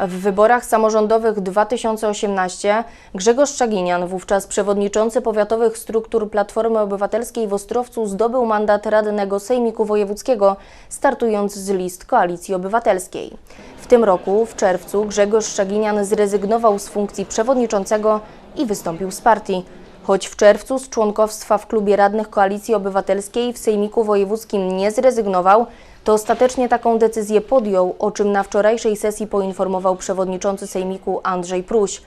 W wyborach samorządowych 2018 Grzegorz Czaginian, wówczas przewodniczący powiatowych struktur Platformy Obywatelskiej w Ostrowcu, zdobył mandat radnego Sejmiku Wojewódzkiego, startując z list Koalicji Obywatelskiej. W tym roku, w czerwcu, Grzegorz Czaginian zrezygnował z funkcji przewodniczącego i wystąpił z partii. Choć w czerwcu z członkostwa w klubie radnych Koalicji Obywatelskiej w Sejmiku Wojewódzkim nie zrezygnował, to ostatecznie taką decyzję podjął, o czym na wczorajszej sesji poinformował przewodniczący Sejmiku Andrzej Pruś.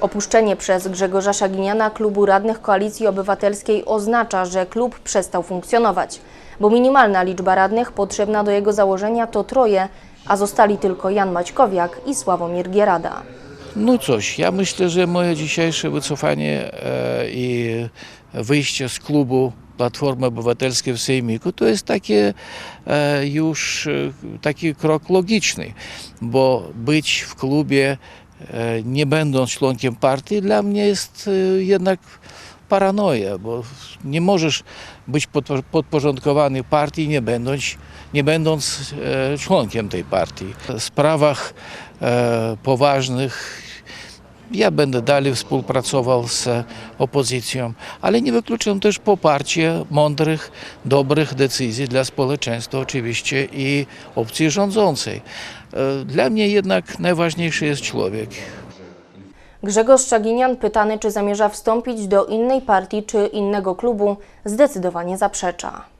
Opuszczenie przez Grzegorza Szaginiana klubu radnych Koalicji Obywatelskiej oznacza, że klub przestał funkcjonować, bo minimalna liczba radnych potrzebna do jego założenia to troje, a zostali tylko Jan Maćkowiak i Sławomir Gierada. No coś, ja myślę, że moje dzisiejsze wycofanie e, i wyjście z klubu Platformy Obywatelskiej w Sejmiku to jest takie e, już e, taki krok logiczny, bo być w klubie e, nie będąc członkiem partii dla mnie jest jednak paranoja, bo nie możesz być podpo- podporządkowany partii nie będąc, nie będąc członkiem tej partii. W sprawach poważnych ja będę dalej współpracował z opozycją, ale nie wykluczam też poparcie mądrych, dobrych decyzji dla społeczeństwa oczywiście i opcji rządzącej. E, Dla mnie jednak najważniejszy jest człowiek. Grzegorz Czaginian pytany, czy zamierza wstąpić do innej partii czy innego klubu, zdecydowanie zaprzecza.